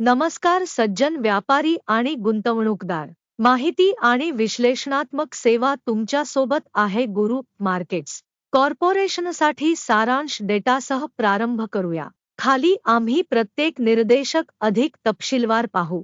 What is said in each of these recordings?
नमस्कार सज्जन व्यापारी आणि गुंतवणूकदार. माहिती आणि विश्लेषणात्मक सेवा तुमच्यासोबत आहे गुरु मार्केट्स. कॉर्पोरेशनसाठी सारांश डेटासह प्रारंभ करूया. खाली आम्ही प्रत्येक निर्देशक अधिक तपशीलवार पाहू.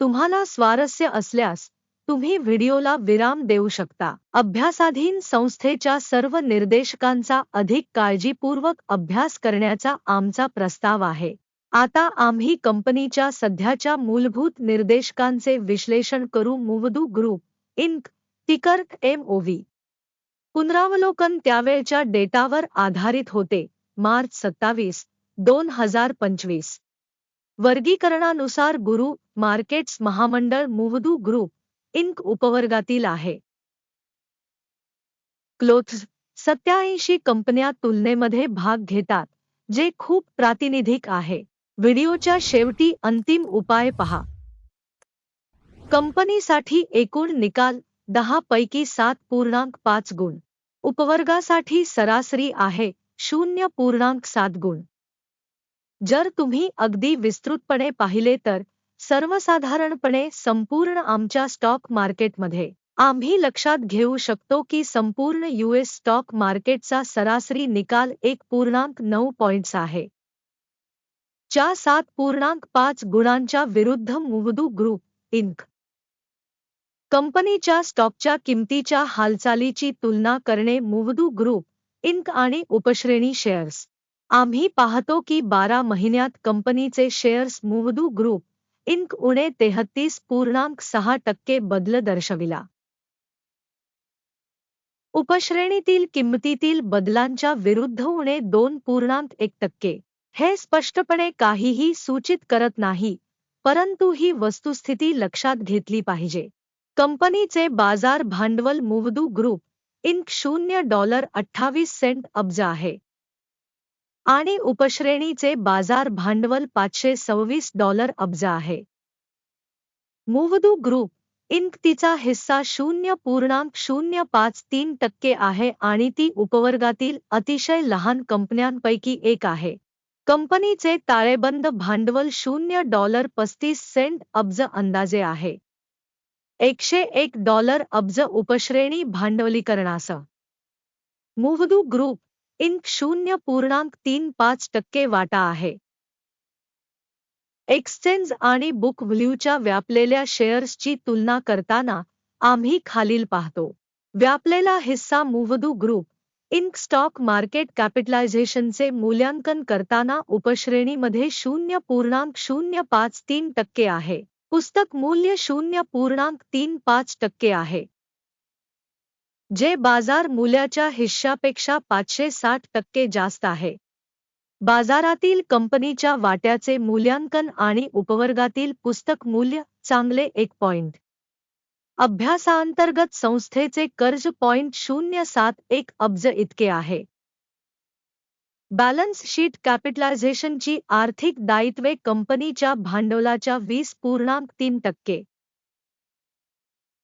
तुम्हाला स्वारस्य असल्यास तुम्ही व्हिडिओला विराम देऊ शकता. अभ्यासाधीन संस्थेच्या सर्व निर्देशकांचा अधिक काळजीपूर्वक अभ्यास करण्याचा आमचा प्रस्ताव आहे. आता आम्ही कंपनीच्या सध्याच्या मूलभूत निर्देशकांचे विश्लेषण करू मुवदू ग्रुप इंक टिकर एमओव्ही पुनरावलोकन त्यावेळच्या डेटावर आधारित होते मार्च सत्तावीस दोन हजार पंचवीस. वर्गीकरणानुसार गुरु मार्केट्स महामंडळ मुवदू ग्रुप इंक उपवर्गातील आहे. क्लोथ्स सत्याऐंशी कंपन्या तुलनेमध्ये भाग घेतात जे खूप प्रातिनिधिक आहे. व्हिडिओच्या शेवटी अंतिम उपाय पहा. कंपनीसाठी एकूण निकाल दहा पैकी सात पूर्णांक पाच गुण. उपवर्गासाठी सरासरी आहे शून्य पूर्णांक सात गुण. जर तुम्ही अगदी विस्तृतपणे पाहिले तर सर्वसाधारणपणे संपूर्ण आमच्या स्टॉक मार्केटमध्ये आम्ही लक्षात घेऊ शकतो की संपूर्ण यूएस स्टॉक मार्केटचा सरासरी निकाल एक पूर्णांक नऊ पॉइंट्स आहे. च्या सात पूर्णांक पाच गुणांच्या विरुद्ध मुवदू ग्रुप इंक. कंपनीच्या स्टॉकच्या किमतीच्या हालचालीची तुलना करणे मुवदू ग्रुप इंक आणि उपश्रेणी शेअर्स. आम्ही पाहतो की बारा महिन्यात कंपनीचे शेअर्स मुवदू ग्रुप इंक उणे तेहत्तीस पूर्णांक सहा टक्के बदल दर्शविला. उपश्रेणीतील किंमतीतील बदलांच्या विरुद्ध उणे दोन पूर्णांक एक टक्के. हे स्पष्टपणे काहीही सूचित करत नाही परंतु ही वस्तुस्थिती लक्षात घेतली पाहिजे. कंपनीचे बाजार भांडवल मुवदू ग्रुप इंक शून्य डॉलर अठ्ठावीस सेंट अब्ज आहे. आणि उपश्रेणीचे बाजार भांडवल पाचशे सव्वीस डॉलर अब्ज आहे. मुवदू ग्रुप इंक तिचा हिस्सा शून्य पूर्णांक शून्य पाच तीन टक्के आहे आणि ती उपवर्गातील अतिशय लहान कंपन्यांपैकी एक आहे. कंपनीचे ताळेबंद भांडवल शून्य डॉलर पस्तीस सेंट अब्ज अंदाजे आहे. एकशे एक डॉलर अब्ज उपश्रेणी भांडवलीकरणास मुव्हदू ग्रुप इंक शून्य पूर्णांक तीन पाच टक्के वाटा आहे. एक्सचेंज आणि बुक व्ह्ल्यूच्या व्यापलेल्या शेअर्सची तुलना करताना आम्ही खालील पाहतो. व्यापलेला हिस्सा मुव्हदू ग्रुप इंक स्टॉक मार्केट कॅपिटलायझेशनचे मूल्यांकन करताना उपश्रेणीमध्ये शून्य पूर्णांक शून्य पाच तीन टक्के आहे. पुस्तक मूल्य शून्य पूर्णांक तीन पाच टक्के आहे. जे बाजार मूल्याच्या हिश्श्यापेक्षा पाचशे साठ टक्के जास्त आहे. बाजारातील कंपनीच्या वाट्याचे मूल्यांकन आणि उपवर्गातील पुस्तक मूल्य चांगले एक पॉइंट. अभ्यासाअंतर्गत संस्थेचे कर्ज पॉइंट शून्य सात एक अब्ज इतके आहे. बॅलन्स शीट कॅपिटलायझेशनची आर्थिक दायित्वे कंपनीच्या भांडवलाच्या वीस पूर्णांक तीन टक्के.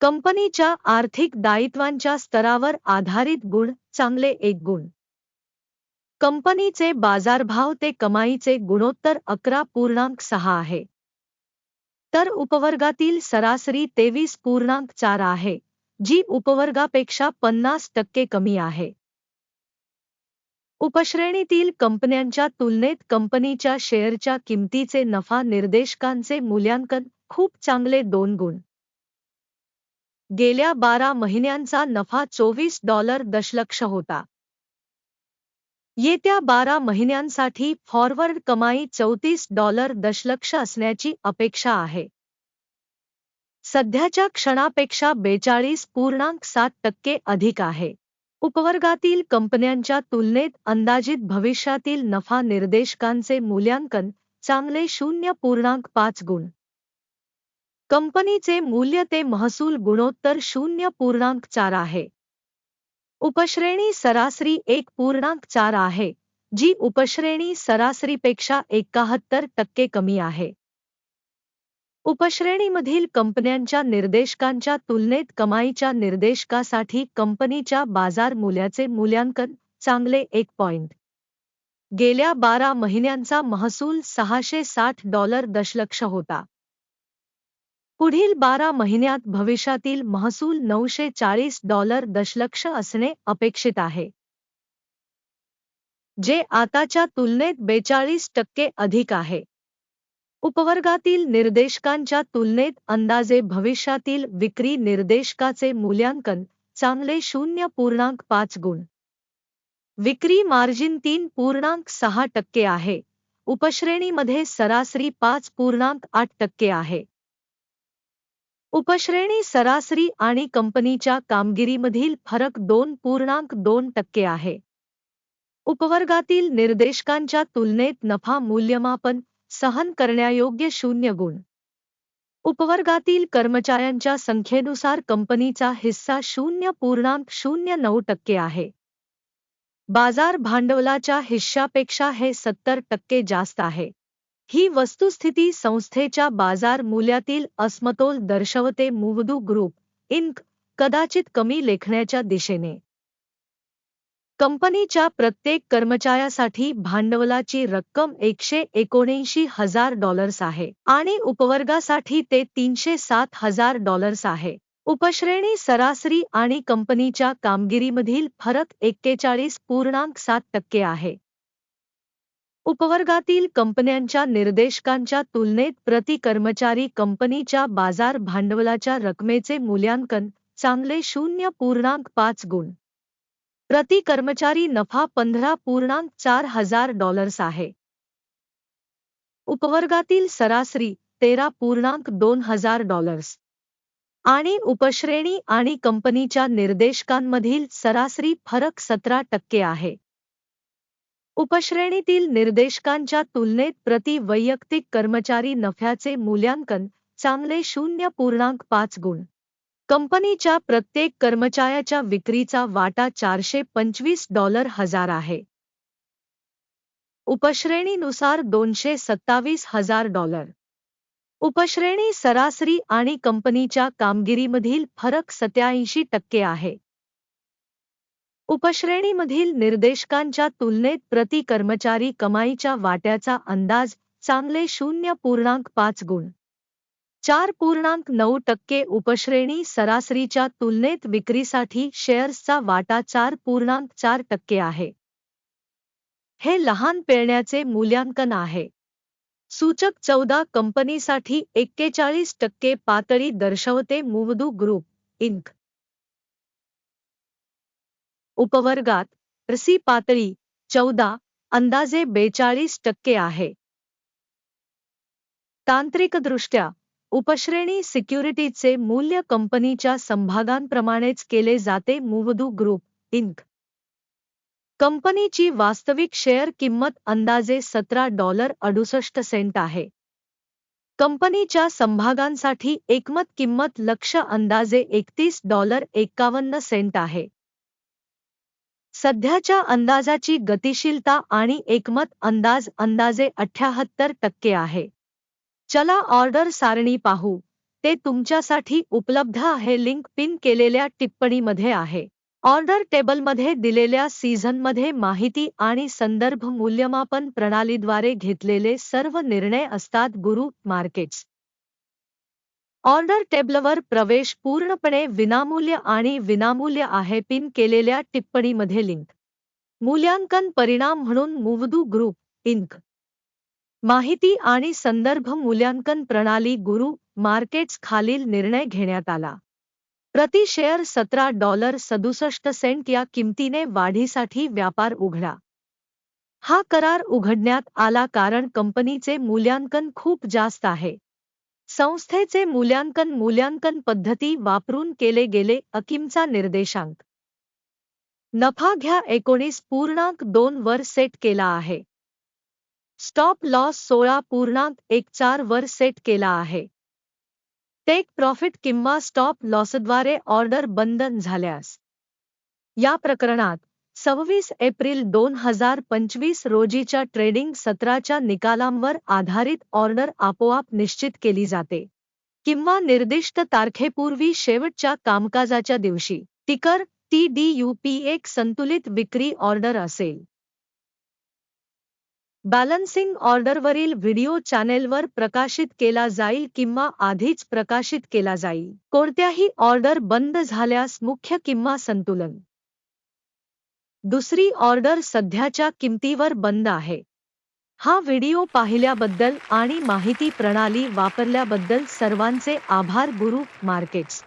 कंपनीच्या आर्थिक दायित्वांच्या स्तरावर आधारित गुण चांगले एक गुण. कंपनीचे बाजारभाव ते कमाईचे गुणोत्तर अकरा पूर्णांक सहा आहे. तर उपवर्गातील सरासरी तेवीस पूर्णांक चार आहे जी उपवर्गापेक्षा पन्नास टक्के कमी आहे. उपश्रेणीतील कंपन्यांच्या तुलनेत कंपनीच्या शेअरच्या किमतीचे नफा निर्देशकांचे मूल्यांकन खूप चांगले दोन गुण. गेल्या बारा महिन्यांचा नफा चोवीस डॉलर दशलक्ष होता. येत्या बारा महिन्यांसाठी फॉरवर्ड कमाई चौतीस डॉलर दशलक्ष असण्याची अपेक्षा आहे. सध्याच्या क्षणापेक्षा बेचाळीस पूर्णांक सात टक्के अधिक आहे. उपवर्गातील कंपन्यांच्या तुलनेत अंदाजित भविष्यातील नफा निर्देशकांचे मूल्यांकन चांगले शून्य पूर्णांक पाच गुण. कंपनीचे मूल्य ते महसूल गुणोत्तर शून्य पूर्णांक चार आहे. उपश्रेणी सरासरी एक पूर्णांक चार आहे जी उपश्रेणी सरासरीपेक्षा एकाहत्तर टक्के कमी आहे. उपश्रेणीमधील कंपन्यांच्या निर्देशकांच्या तुलनेत कमाईच्या निर्देशकासाठी कंपनीच्या बाजार मूल्याचे मूल्यांकन चांगले एक पॉइंट. गेल्या बारा महिन्यांचा महसूल सहाशे साठ डॉलर दशलक्ष होता. पुढील बारा महिन्यात भविष्यातील महसूल नऊशे चाळीस डॉलर दशलक्ष असणे अपेक्षित आहे. जे आताच्या तुलनेत बेचाळीस टक्के अधिक आहे. उपवर्गातील निर्देशकांच्या तुलनेत अंदाजे भविष्यातील विक्री निर्देशकाचे मूल्यांकन चांगले शून्य पूर्णांक पाच गुण. विक्री मार्जिन तीन पूर्णांक सहा टक्के आहे. उपश्रेणीमध्ये सरासरी पाच पूर्णांक आठ टक्के आहे. उपश्रेणी सरासरी आणि कंपनीच्या कामगिरीमधील फरक दोन पूर्णांक दोन टक्के आहे. उपवर्गातील निर्देशकांच्या तुलनेत नफा मूल्यमापन सहन करण्यायोग्य शून्य गुण. उपवर्गातील कर्मचाऱ्यांच्या संख्येनुसार कंपनीचा हिस्सा शून्य पूर्णांक शून्य नऊ टक्के आहे. बाजार भांडवलाच्या हिश्श्यापेक्षा हे सत्तर टक्के जास्त आहे. ही वस्तुस्थिती संस्थेच्या बाजार मूल्यातील अस्मतोल दर्शवते मुवदू ग्रुप इंक कदाचित कमी लेखण्याच्या दिशेने. कंपनीच्या प्रत्येक कर्मचाऱ्यासाठी भांडवलाची रक्कम एकशे एकोणऐंशी हजार डॉलर्स आहे आणि उपवर्गासाठी ते तीनशे सात हजार डॉलर्स आहे. उपश्रेणी सरासरी आणि कंपनीच्या कामगिरीमधील फरक एक्केचाळीस पूर्णांक सात टक्के आहे. उपवर्गातील कंपन्यांच्या निर्देशकांच्या तुलनेत प्रति कर्मचारी कंपनीच्या बाजार भांडवलाच्या रकमेचे मूल्यांकन चांगले शून्य पूर्णांक पाच गुण. प्रति कर्मचारी नफा पंधरा पूर्णांक चार हजार डॉलर्स आहे. उपवर्गातील सरासरी तेरा पूर्णांक दोन हजार डॉलर्स. आणि उपश्रेणी आणि कंपनीच्या निर्देशकांमधील सरासरी फरक सतरा टक्के आहे. उपश्रेणीतील निर्देशकांच्या तुलनेत प्रति वैयक्तिक कर्मचारी नफ्याचे मूल्यांकन चांगले शून्य पूर्णांक पाच गुण. कंपनीच्या प्रत्येक कर्मचाऱ्याच्या विक्रीचा वाटा चारशे पंचवीस डॉलर हजार आहे. उपश्रेणीनुसार दोनशे सत्तावीस हजार डॉलर. उपश्रेणी सरासरी आणि कंपनीच्या कामगिरीमधील फरक सत्याऐंशी टक्के आहे. उपश्रेणीमधील निर्देशकांच्या तुलनेत प्रति कर्मचारी कमाईच्या वाट्याचा अंदाज चांगले शून्य पूर्णांक पाच गुण. चार पूर्णांक नऊ टक्के उपश्रेणी सरासरीच्या तुलनेत विक्रीसाठी शेअर्सचा वाटा चार पूर्णांक चार टक्के आहे. हे लहान पेरण्याचे मूल्यांकन आहे. सूचक चौदा कंपनीसाठी एक्केचाळीस टक्के पातळी दर्शवते मुवदू ग्रुप इंक. उपवर्गात रसी पातळी चौदा अंदाजे बेचाळीस टक्के आहे. तांत्रिकदृष्ट्या उपश्रेणी सिक्युरिटीचे मूल्य कंपनीच्या संभागांप्रमाणेच केले जाते मुवदू ग्रुप इंक कंपनीची वास्तविक शेअर किंमत अंदाजे सतरा डॉलर अडुसष्ट सेंट आहे. कंपनीच्या संभागांसाठी एकमत किंमत लक्ष अंदाजे एकतीस डॉलर एक्कावन्न सेंट आहे. सध्याच्या अंदाजाची गतिशीलता आणि एकमत अंदाज अंदाजे अठ्याहत्तर टक्के आहे. चला ऑर्डर सारणी पाहू. ते तुमच्यासाठी उपलब्ध आहे लिंक पिन केलेल्या टिप्पणीमध्ये आहे. ऑर्डर टेबलमध्ये दिलेल्या सीझनमध्ये माहिती आणि संदर्भ मूल्यमापन प्रणालीद्वारे घेतलेले सर्व निर्णय असतात गुरु मार्केट्स. ऑर्डर टेबलवर प्रवेश पूर्णपणे विनामूल्य आणि विनामूल्य आहे पिन केलेल्या टिप्पणीमध्ये लिंक. मूल्यांकन परिणाम म्हणून मुवदू ग्रुप इंक. माहिती आणि संदर्भ मूल्यांकन प्रणाली गुरु मार्केट्स खालील निर्णय घेण्यात आला. प्रति शेअर सतरा डॉलर सदुसष्ट सेंट या किमतीने वाढीसाठी व्यापार उघडा. हा करार उघडण्यात आला कारण कंपनीचे मूल्यांकन खूप जास्त आहे. संस्थेचे मूल्यांकन मूल्यांकन पद्धती वापरून केले गेले अकिमचा निर्देशांक. नफा घ्या एकोणीस पूर्णांक दोन वर सेट केला आहे. स्टॉप लॉस सोळा पूर्णांक एक चार वर सेट केला आहे. टेक प्रॉफिट किंवा स्टॉप लॉसद्वारे ऑर्डर बंधन झाल्यास. या प्रकरणात सव्वीस एप्रिल दोन हजार पंचवीस रोजीच्या ट्रेडिंग सत्राच्या निकालांवर आधारित ऑर्डर आपोआप निश्चित केली जाते. किंवा निर्दिष्ट तारखेपूर्वी शेवटच्या कामकाजाच्या दिवशी टिकर टी डी यू पी एक संतुलित विक्री ऑर्डर असेल. बॅलन्सिंग ऑर्डरवरील व्हिडिओ चॅनेलवर प्रकाशित केला जाईल किंवा आधीच प्रकाशित केला जाईल. कोणत्याही ऑर्डर बंद झाल्यास मुख्य किंवा संतुलन दुसरी ऑर्डर सध्याच्या किमतीवर बंद आहे. हा व्हिडिओ पाहिल्याबद्दल आणि माहिती प्रणाली वापरल्याबद्दल सर्वांचे आभार गुरु मार्केट्स.